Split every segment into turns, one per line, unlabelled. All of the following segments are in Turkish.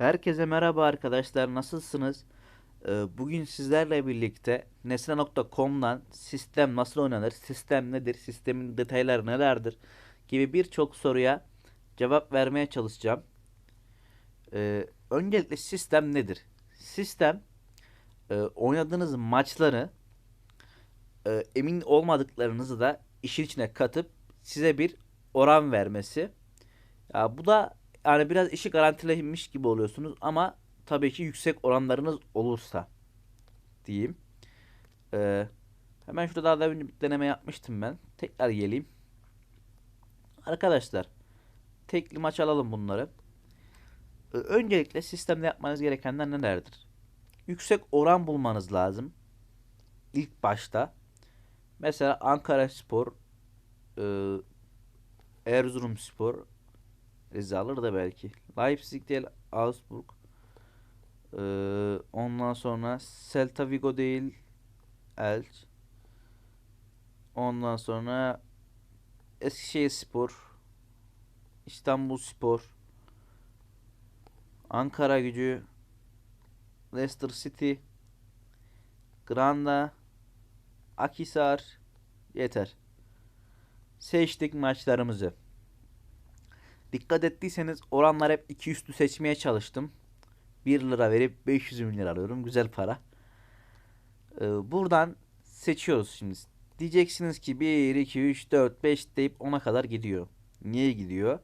Herkese merhaba arkadaşlar nasılsınız? Ee, Bugün sizlerle birlikte Nesne.com'dan sistem nasıl oynanır, sistem nedir, sistemin detayları nelerdir gibi birçok soruya cevap vermeye çalışacağım. Ee, Öncelikle sistem nedir? Sistem e, oynadığınız maçları e, emin olmadıklarınızı da işin içine katıp size bir oran vermesi. Ya bu da yani biraz işi garantilemiş gibi oluyorsunuz ama tabii ki yüksek oranlarınız olursa diyeyim. Ee, hemen şurada daha da bir deneme yapmıştım ben. Tekrar geleyim. Arkadaşlar tekli maç alalım bunları. Ee, öncelikle sistemde yapmanız gerekenler nelerdir? Yüksek oran bulmanız lazım. İlk başta. Mesela Ankaraspor, e, Erzurumspor, Rize alır da belki. Leipzig değil Augsburg. Ee, ondan sonra Celta Vigo değil Elch. Ondan sonra Eskişehirspor, İstanbulspor, Ankara Gücü, Leicester City, Granda, Akhisar yeter. Seçtik maçlarımızı. Dikkat ettiyseniz oranlar hep iki üstü seçmeye çalıştım. 1 lira verip 500 bin lira alıyorum. Güzel para. Ee, buradan seçiyoruz şimdi. Diyeceksiniz ki 1, 2, 3, 4, 5 deyip 10'a kadar gidiyor. Niye gidiyor?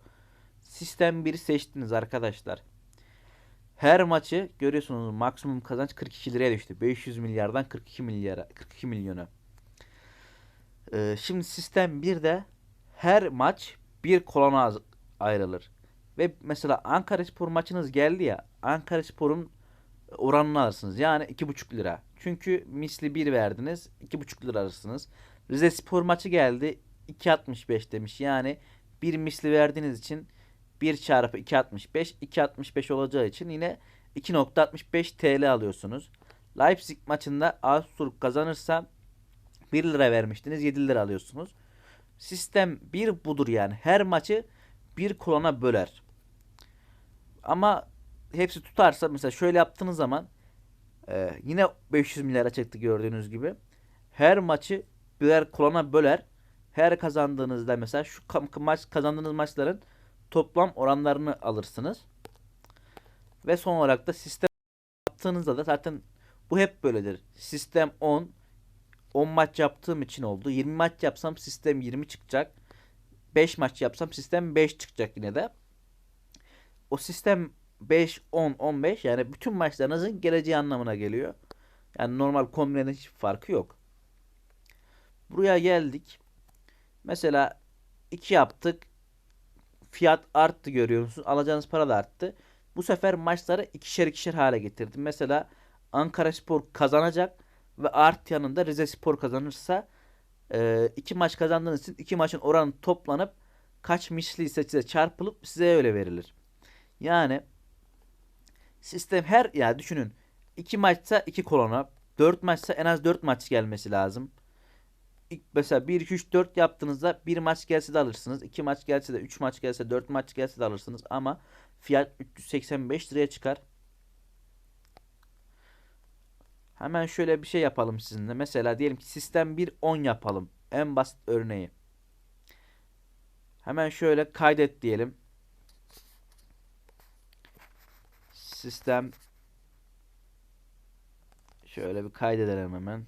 Sistem 1'i seçtiniz arkadaşlar. Her maçı görüyorsunuz maksimum kazanç 42 liraya düştü. 500 milyardan 42 milyara 42 milyona. Ee, şimdi sistem 1'de her maç bir kolona ayrılır. Ve mesela Ankaraspor maçınız geldi ya. Ankaraspor'un oranını alırsınız. Yani 2,5 lira. Çünkü misli 1 verdiniz. 2,5 lira alırsınız. Rizespor maçı geldi. 2,65 demiş. Yani bir misli verdiğiniz için 1 çarpı 2,65 2,65 olacağı için yine 2,65 TL alıyorsunuz. Leipzig maçında Augsburg kazanırsa 1 lira vermiştiniz 7 lira alıyorsunuz. Sistem bir budur yani. Her maçı bir kolona böler. Ama hepsi tutarsa mesela şöyle yaptığınız zaman e, yine 500 milyara çıktı gördüğünüz gibi. Her maçı birer kolona böler. Her kazandığınızda mesela şu maç kazandığınız maçların toplam oranlarını alırsınız. Ve son olarak da sistem yaptığınızda da zaten bu hep böyledir. Sistem 10 10 maç yaptığım için oldu. 20 maç yapsam sistem 20 çıkacak. 5 maç yapsam sistem 5 çıkacak yine de. O sistem 5, 10, 15 yani bütün maçlarınızın geleceği anlamına geliyor. Yani normal kombinenin hiç farkı yok. Buraya geldik. Mesela 2 yaptık. Fiyat arttı görüyor musunuz? Alacağınız para da arttı. Bu sefer maçları ikişer ikişer hale getirdim. Mesela Ankaraspor kazanacak ve art yanında Rizespor kazanırsa e, iki maç kazandığınız için iki maçın oranı toplanıp kaç misli ise size çarpılıp size öyle verilir. Yani sistem her ya düşünün iki maçsa iki kolona, dört maçsa en az dört maç gelmesi lazım. İlk mesela 1 2 3 4 yaptığınızda bir maç gelse de alırsınız. 2 maç gelse de 3 maç gelse 4 maç gelse de alırsınız ama fiyat 385 liraya çıkar. Hemen şöyle bir şey yapalım sizinle. Mesela diyelim ki sistem 1 10 yapalım. En basit örneği. Hemen şöyle kaydet diyelim. Sistem şöyle bir kaydedelim hemen.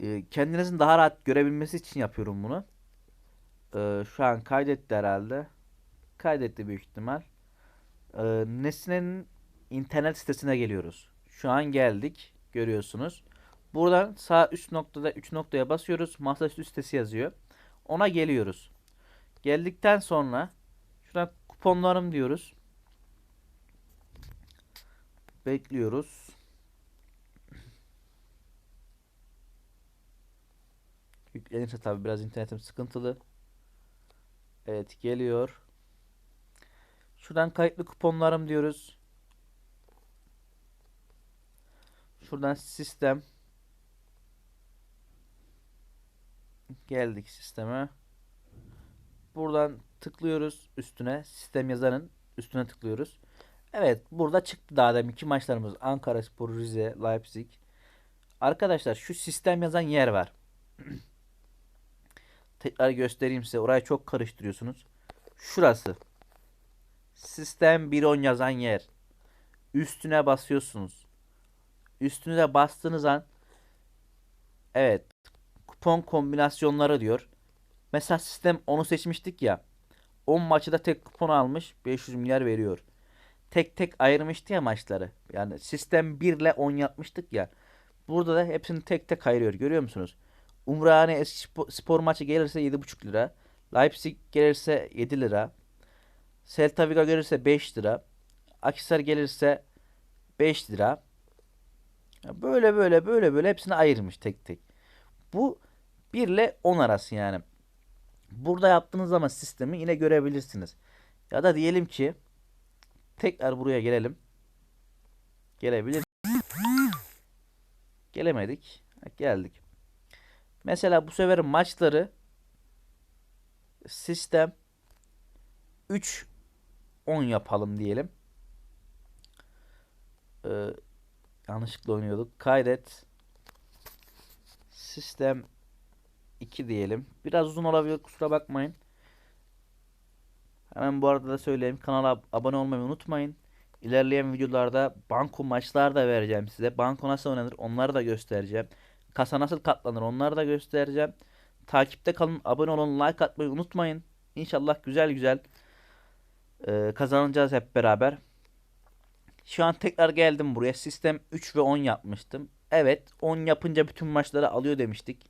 Ee, kendinizin daha rahat görebilmesi için yapıyorum bunu. Ee, şu an kaydetti herhalde. Kaydetti büyük ihtimal. Ee, Nesne'nin internet sitesine geliyoruz. Şu an geldik. Görüyorsunuz. Buradan sağ üst noktada 3 noktaya basıyoruz. Masaüstü sitesi yazıyor. Ona geliyoruz. Geldikten sonra şuradan kuponlarım diyoruz. Bekliyoruz. Yüklenirse tabi biraz internetim sıkıntılı. Evet geliyor. Şuradan kayıtlı kuponlarım diyoruz. Şuradan sistem. Geldik sisteme. Buradan tıklıyoruz üstüne sistem yazanın üstüne tıklıyoruz. Evet burada çıktı daha deminki maçlarımız. Ankara Spor, Rize, Leipzig. Arkadaşlar şu sistem yazan yer var. Tekrar göstereyim size. Orayı çok karıştırıyorsunuz. Şurası. Sistem 1.10 yazan yer. Üstüne basıyorsunuz. Üstüne bastığınız an evet kupon kombinasyonları diyor. Mesela sistem onu seçmiştik ya. 10 maçı da tek kupon almış 500 milyar veriyor. Tek tek ayırmıştı ya maçları. Yani sistem 1 ile 10 yapmıştık ya. Burada da hepsini tek tek ayırıyor. Görüyor musunuz? Umrahane eski spor, maçı gelirse 7,5 lira. Leipzig gelirse 7 lira. Celta Vigo gelirse 5 lira. Akhisar gelirse 5 lira. Böyle böyle böyle böyle hepsini ayırmış tek tek. Bu 1 ile 10 arası yani. Burada yaptığınız zaman sistemi yine görebilirsiniz. Ya da diyelim ki tekrar buraya gelelim. Gelebilir. Gelemedik. Geldik. Mesela bu sefer maçları sistem 3 10 yapalım diyelim. Ee, yanlışlıkla oynuyorduk. Kaydet. Sistem 2 diyelim. Biraz uzun olabilir kusura bakmayın. Hemen bu arada da söyleyeyim. Kanala ab- abone olmayı unutmayın. İlerleyen videolarda banko maçlar da vereceğim size. Banko nasıl oynanır onları da göstereceğim. Kasa nasıl katlanır onları da göstereceğim. Takipte kalın, abone olun, like atmayı unutmayın. İnşallah güzel güzel kazanacağız hep beraber. Şu an tekrar geldim buraya. Sistem 3 ve 10 yapmıştım. Evet 10 yapınca bütün maçları alıyor demiştik.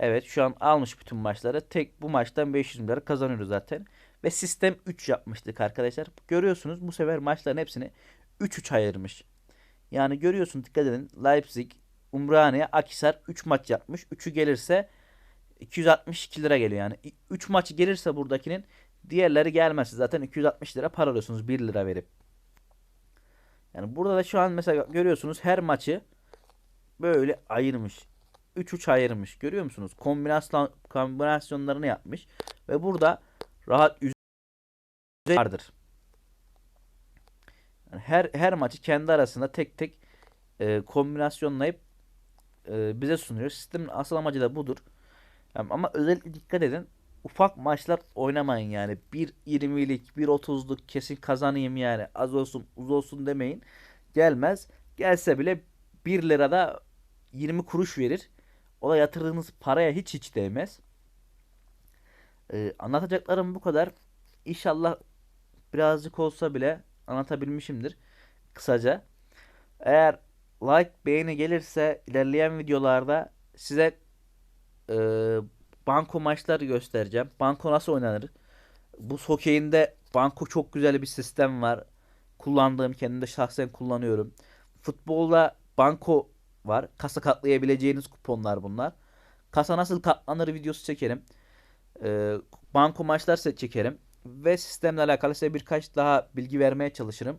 Evet şu an almış bütün maçları. Tek bu maçtan 500 milyar kazanıyoruz zaten. Ve sistem 3 yapmıştık arkadaşlar. Görüyorsunuz bu sefer maçların hepsini 3-3 ayırmış. Yani görüyorsun dikkat edin. Leipzig, Umraniye, Akhisar 3 maç yapmış. 3'ü gelirse 262 lira geliyor yani. 3 maçı gelirse buradakinin diğerleri gelmezse zaten 260 lira para alıyorsunuz 1 lira verip. Yani burada da şu an mesela görüyorsunuz her maçı böyle ayırmış. 3-3 ayırmış. Görüyor musunuz? Kombinasyon kombinasyonlarını yapmış ve burada rahat yüzde vardır. Yani her her maçı kendi arasında tek tek e, kombinasyonlayıp e, bize sunuyor. Sistemin asıl amacı da budur. Yani ama özellikle dikkat edin. Ufak maçlar oynamayın yani. 1.20'lik, 1.30'luk kesin kazanayım yani. Az olsun, uz olsun demeyin. Gelmez. Gelse bile 1 lirada 20 kuruş verir. O da yatırdığınız paraya hiç hiç değmez. Ee, anlatacaklarım bu kadar. İnşallah birazcık olsa bile anlatabilmişimdir. Kısaca. Eğer like beğeni gelirse ilerleyen videolarda size e, banko maçları göstereceğim. Banko nasıl oynanır? Bu hokeyinde banko çok güzel bir sistem var. Kullandığım kendim de şahsen kullanıyorum. Futbolda banko var. Kasa katlayabileceğiniz kuponlar bunlar. Kasa nasıl katlanır videosu çekerim. Ee, banko maçlar çekerim. Ve sistemle alakalı size birkaç daha bilgi vermeye çalışırım.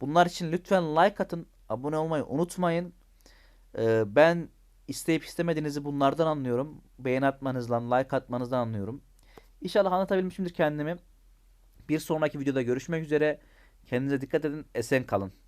Bunlar için lütfen like atın. Abone olmayı unutmayın. Ee, ben isteyip istemediğinizi bunlardan anlıyorum. Beğeni atmanızdan, like atmanızdan anlıyorum. İnşallah anlatabilmişimdir kendimi. Bir sonraki videoda görüşmek üzere. Kendinize dikkat edin. Esen kalın.